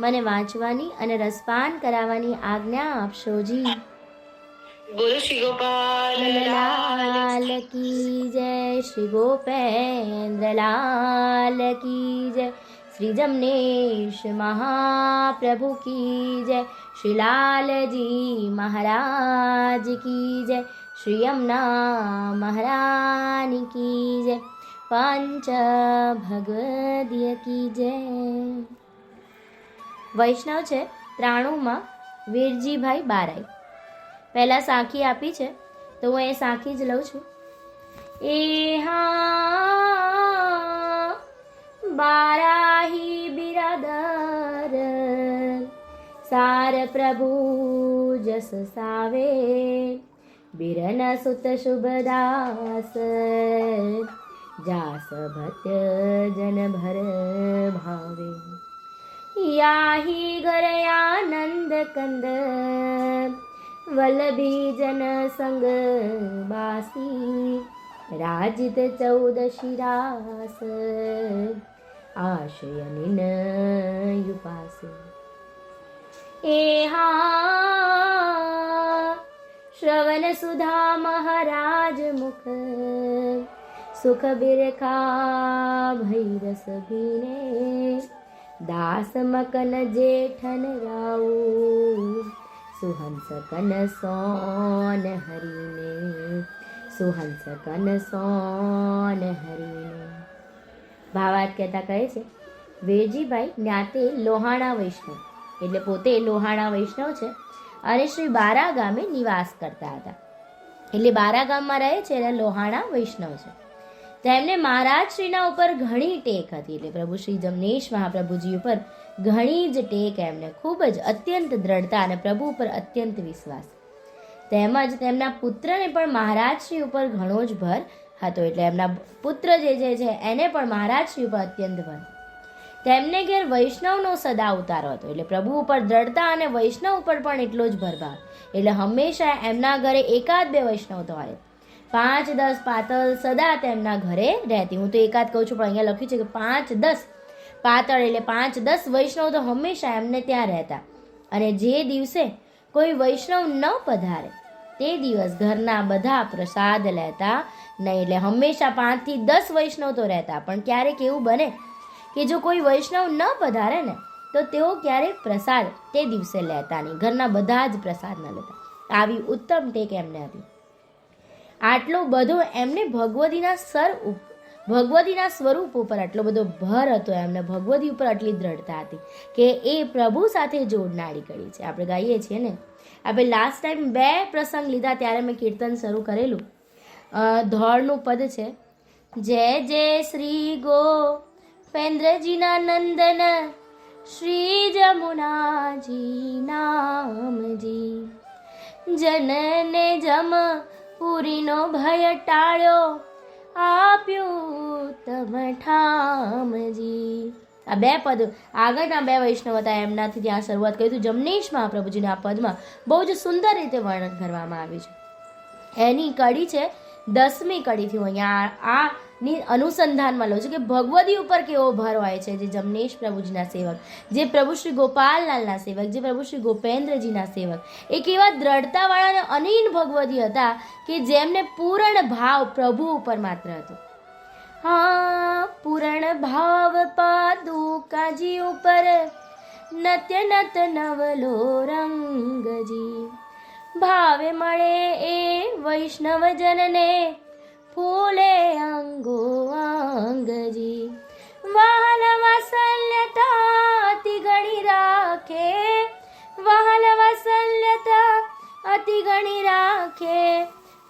મને વાંચવાની અને રસપાન કરાવવાની આજ્ઞા આપશો જી. બોલો શ્રી ગોપાલ લાલ કી જય શ્રી ગોપેન્દ્ર લાલ કી જય શ્રી જમનેશ મહાપ્રભુ કી જય શ્રી લાલજી મહારાજ કી જય શ્રી યમુના મહારાની કી જય પંચ ભગવદીય કી જય. વૈષ્ણવ છે ત્રાણુંમાં વીરજીભાઈ બારાઈ. પહેલાં સાખી આપી છે, તો હું એ સાખી જ લઉં છું. એ બારાહી બિરાદર, સાર પ્રભુ જસ સાવે, બિરન સુત શુભદાસ જાસ ભત્ય જન ભર ભાવે. याहि गरयानन्द कंद. वल्लभी जन संग बासी राजित चौदशी रास. आशयनिन युपास. एहा श्रवण सुधा महाराज मुख. सुख बिरखा भैरस भीने. દાસ મકન જેઠન રાઉ, સુહંસ કન સોન હરીને, સુહંસ કન સોન હરીને. ભાવાર્થ કહેતા કહે છે, વેરજીભાઈ, જ્ઞાતે લોહાણા વૈષ્ણવ. એટલે પોતે લોહાણા વૈષ્ણવ છે અને શ્રી બારા ગામે નિવાસ કરતા હતા. એટલે બારા ગામમાં રહે છે એટલે લોહાણા વૈષ્ણવ છે. તેમને મહારાજ શ્રીના ઉપર ઘણી ટેક હતી એટલે પ્રભુ શ્રી જમનેશ મહાપ્રભુજી ઉપર ઘણી જ ટેક એમને ખૂબ જ અત્યંત દ્રઢતા અને પ્રભુ ઉપર અત્યંત વિશ્વાસ. તેમજ તેમના પુત્રને પણ મહારાજશ્રી ઉપર ઘણો જ ભર હતો એટલે એમના પુત્ર જે જે છે એને પણ મહારાજશ્રી ઉપર અત્યંત ભર. તેમને ઘેર વૈષ્ણવનો સદા ઉતારો હતો એટલે પ્રભુ ઉપર દ્રઢતા અને વૈષ્ણવ ઉપર પણ એટલો જ ભરભાર એટલે હંમેશા એમના ઘરે એકાદ બે વૈષ્ણવ તો હોય પાંચ દસ પાતળ સદા તેમના ઘરે રહેતી. હું તો એકાદ કહું છું, પણ અહીંયા લખ્યું છે કે પાંચ દસ પાતળ એટલે પાંચ દસ વૈષ્ણવ તો હંમેશા એમને ત્યાં રહેતા. અને જે દિવસે કોઈ વૈષ્ણવ ન પધારે, તે દિવસ ઘરના બધા પ્રસાદ લેતા નહીં. એટલે હંમેશા પાંચથી દસ વૈષ્ણવ તો રહેતા. પણ ક્યારેક એવું બને કે જો કોઈ વૈષ્ણવ ન પધારે ને, તો તેઓ ક્યારેક પ્રસાદ તે દિવસે લેતા નહીં. ઘરના બધા જ પ્રસાદ ન લેતા. આવી ઉત્તમ ટેક એમને હતી આટલું બધો એમને ભગવતીના સર ભગવતીના સ્વરૂપ ઉપર આટલો બધો ભર હતો, એમને ભગવતી ઉપર આટલી દ્રઢતા હતી કે એ પ્રભુ સાથે જોડનારી કરી છે. આપણે ગાઈએ છીએ ને? આપણે લાસ્ટ ટાઈમ બે પ્રસંગ લીધા, ત્યારે મેં કીર્તન શરૂ કરેલું. ધોળનું પદ છે. જય જય શ્રી ગો, પેન્દ્રજીના નંદન, શ્રી જમુનાજી નામજી. જનને જમ પુરીનો ભય ટાળ્યો. આપ્યું તમ ઠામજી. આ બે પદ, આગળના બે વૈષ્ણવ હતા, એમનાથી ત્યાં શરૂઆત કરી. હતી જમનેશ મહાપ્રભુજીના આ પદમાં બહુ જ સુંદર રીતે વર્ણન કરવામાં આવ્યું છે. એની કડી છે દસમી કડીથી હું અહીંયા આ ની અનુસંધાનમાં લઉં છું કે ભગવદી ઉપર કેવો ભર હોય છે? જે જમનેશ પ્રભુજીના સેવક, જે પ્રભુ શ્રી ગોપાલલાલના સેવક, જે પ્રભુ શ્રી ગોપેન્દ્રજીના સેવક એક એવા દ્રઢતાવાળા અને અનીન ભગવદી હતા કે જેમને પૂર્ણ ભાવ પ્રભુ ઉપર માત્ર હતો. હા, પૂરણ ભાવ પાદુકાજી ઉપર નત્ય નત નવલો રંગજી. ભાવે મળે એ વૈષ્ણવજનને ફૂલે અંગો અંગજી વાહન વસલ્યતા અતિ ગણી રાખે વાહન વસલ્યતા અતિ ગણી રાખે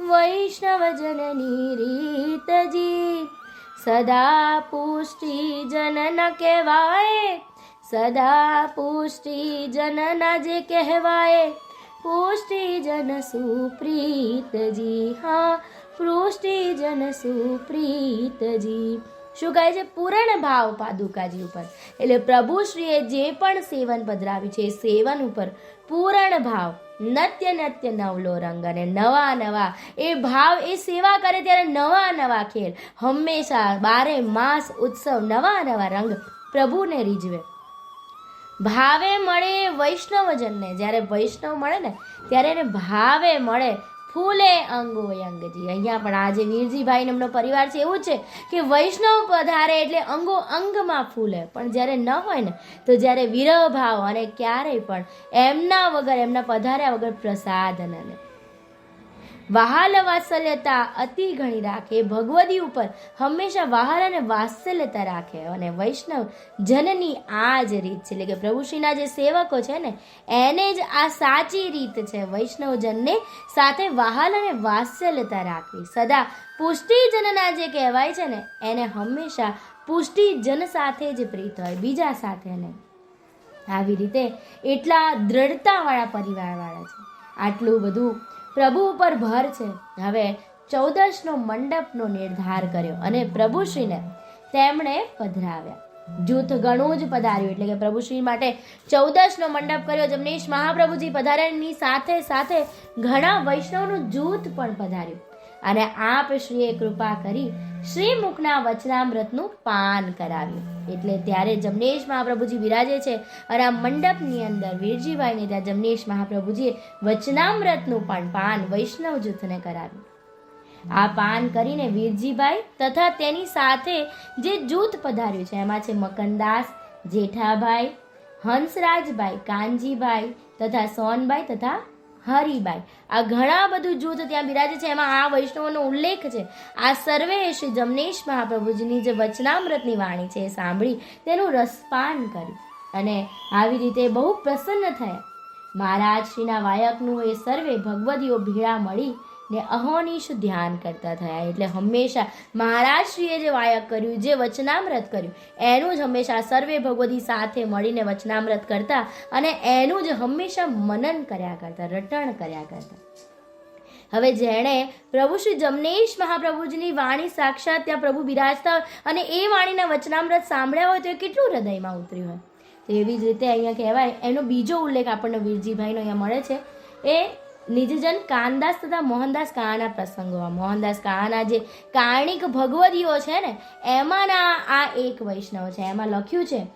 વૈષ્ણવજનની રીતજી સદા પુષ્ટિ જનન કહેવાય સદા પુષ્ટિ જનન જે કહેવાય પુષ્ટિ જન સુપ્રીતજી હા પુષ્ટિ જન સુપ્રીતજી. શું કહે છે? પૂરણ ભાવ પાદુકાજી ઉપર. એટલે પ્રભુશ્રીએ જે પણ સેવન પધરાવ્યું છે એ સેવન ઉપર પૂરણ ભાવ, નત્ય નત્ય નવલો રંગ અને નવા નવા. એ ભાવ એ સેવા કરે ત્યારે નવા નવા ખેલ. હંમેશા બારે માસ ઉત્સવ નવા નવા રંગ પ્રભુને રીઝવે. ભાવે મળે વૈષ્ણવજનને. જ્યારે વૈષ્ણવ મળે ને, ત્યારે એને ભાવે મળે ફૂલે અંગો અંગજી. અહીંયા પણ આજે વીરજીભાઈ એમનો પરિવાર છે, એવું છે કે વૈષ્ણવ પધારે એટલે અંગો અંગમાં ફૂલે. પણ જ્યારે ન હોય ને, તો જ્યારે વિરહ ભાવ અને ક્યારેય પણ એમના વગર, એમના પધાર્યા વગર પ્રસાદ ન લે વહાલ વાત્સલ્યતા અતિ ઘણી રાખે. ભગવદી ઉપર હંમેશા વહાલ અને વાત્સલ્યતા રાખે અને વૈષ્ણવ જનની આ જ રીત છે. એટલે કે પ્રભુશ્રીના જે સેવકો છે ને, એને જ આ સાચી રીત છે. વૈષ્ણવજનને સાથે વહાલ અને વાત્સલ્યતા રાખવી. સદા પુષ્ટિજનના જે કહેવાય છે ને, એને હંમેશા પુષ્ટિજન સાથે જ પ્રીત હોય, બીજા સાથે નહીં. આવી રીતે એટલા દ્રઢતાવાળા પરિવારવાળા છે. આટલું બધું પ્રભુ ઉપર ભર છે. હવે ચૌદશનો મંડપનો નિર્ધાર કર્યો અને પ્રભુશ્રીને તેમણે પધરાવ્યા. જૂથ ઘણું જ પધાર્યું, એટલે કે પ્રભુશ્રી માટે ચૌદશનો મંડપ કર્યો. જમનેશ મહાપ્રભુજી પધાર્યાની સાથે સાથે ઘણા વૈષ્ણવનું જૂથ પણ પધાર્યું. અને આપ શ્રીએ કૃપા કરી શ્રીમુખના વચનામૃતનું પાન કરાવ્યું. એટલે ત્યારે જમનેશ મહાપ્રભુજી બિરાજે છે અને આ મંડપની અંદર વીરજીભાઈને ત્યાં જમનેશ મહાપ્રભુજીએ વચનામૃતનું પણ પાન વૈષ્ણવ જૂથને કરાવ્યું. આ પાન કરીને વીરજીભાઈ તથા તેની સાથે જે જૂથ પધાર્યું છે, એમાં છે મકનદાસ, જેઠાભાઈ, હંસરાજભાઈ, કાનજીભાઈ તથા સોનભાઈ તથા હરિબાઈ આ ઘણા બધું જૂથ ત્યાં બિરાજે છે. એમાં આ વૈષ્ણવનો ઉલ્લેખ છે. આ સર્વે શ્રી જમનેશ મહાપ્રભુજીની જે વચનામૃતની વાણી છે એ સાંભળી તેનું રસપાન કર્યું અને આવી રીતે બહુ પ્રસન્ન થયા. મહારાજ શ્રીના વાયકનું એ સર્વે ભગવદીઓ ભેળા મળી ને અહોનિશ ધ્યાન કરતા થયા. એટલે હંમેશા મહારાજશ્રીએ જે વાયક કર્યું, જે વચનામૃત કર્યું, એનું જ હંમેશા સર્વે ભગવતી સાથે મળીને વચનામૃત કરતા અને એનું જ હંમેશા મનન કર્યા કરતા, રટણ કર્યા કરતા. હવે જેણે પ્રભુ શ્રી જમનેશ મહાપ્રભુજીની વાણી સાક્ષાત ત્યાં પ્રભુ બિરાજતા અને એ વાણીના વચનામૃત સાંભળ્યા હોય તો એ કેટલું હૃદયમાં ઉતર્યું હોય. તો એવી જ રીતે અહીંયા કહેવાય, એનો બીજો ઉલ્લેખ આપણને વીરજીભાઈનો અહીંયા મળે છે. એ નિજજન કાનદાસ તથા મોહનદાસ કાળાના પ્રસંગોમાં. મોહનદાસ કાળાના જે કારણિક ભગવદીઓ છે ને એમાંના આ એક વૈષ્ણવ છે. એમાં લખ્યું છે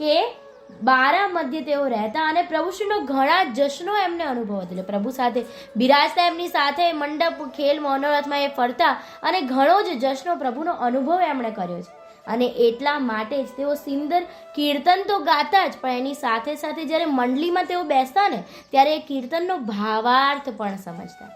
કે બારા મધ્ય તેઓ રહેતા અને પ્રભુશ્રીનો ઘણા જશનો એમને અનુભવ હતો પ્રભુ સાથે બિરાજતા, એમની સાથે મંડપ, ખેલ, મનોરથમાં એ ફરતા અને ઘણો જ જશ્નો પ્રભુનો અનુભવ એમણે કર્યો છે. અને એટલા માટે જ તેઓ સિંદર કીર્તન તો ગાતા જ, પણ એની સાથે સાથે જ્યારે મંડળીમાં તેઓ બેસતા ને, ત્યારે એ કીર્તનનો ભાવાર્થ પણ સમજતા.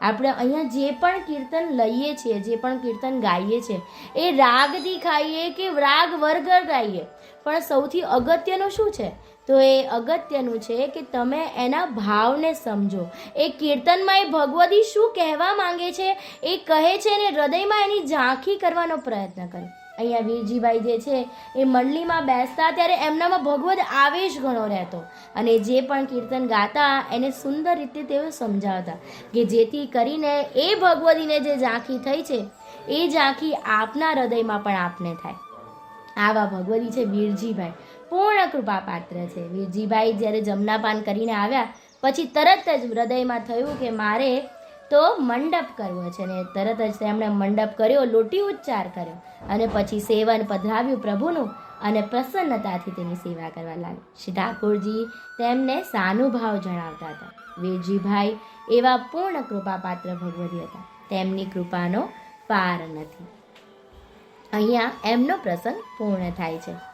આપણે અહીંયા જે પણ કીર્તન લઈએ છીએ, જે પણ કીર્તન ગાઈએ છીએ, એ રાગથી ખાઈએ કે રાગ વગર ગાઈએ? પણ સૌથી અગત્યનું શું છે? તો એ અગત્યનું છે કે તમે એના ભાવને સમજો. એ કીર્તનમાં એ ભગવદી શું કહેવા માંગે છે? એ કહે છે ને, હૃદયમાં એની ઝાંખી કરવાનો પ્રયત્ન કરો. અહીંયા વીરજીભાઈ જે છે એ મંડળીમાં બેસતા ત્યારે એમનામાં ભગવદ આવેશ ઘણો રહેતો. અને જે પણ કીર્તન ગાતા એને સુંદર રીતે તેઓ સમજાવતા કે જેથી કરીને એ ભગવદીને જે ઝાંખી થઈ છે, એ ઝાંખી આપના હૃદયમાં પણ આપને થાય. આવા ભગવદી છે વીરજીભાઈ. પૂર્ણ કૃપા પાત્ર છે. વીરજીભાઈ જ્યારે જમનાપાન કરીને આવ્યા, પછી તરત જ હૃદયમાં થયું કે મારે તો મંડપ કરવો છે ને તરત જ તેમણે મંડપ કર્યો, લોટી ઉચ્ચાર કર્યો અને પછી સેવન પધરાવ્યું પ્રભુનું અને પ્રસન્નતાથી તેની સેવા કરવા લાગ્યા. શ્રી ઠાકોરજી તેમને સાનુભાવ જણાવતા હતા. વીરજીભાઈ એવા પૂર્ણ કૃપાપાત્ર ભગવતી હતા. તેમની કૃપાનો પાર નથી. અહીંયા એમનો પ્રસંગ પૂર્ણ થાય છે.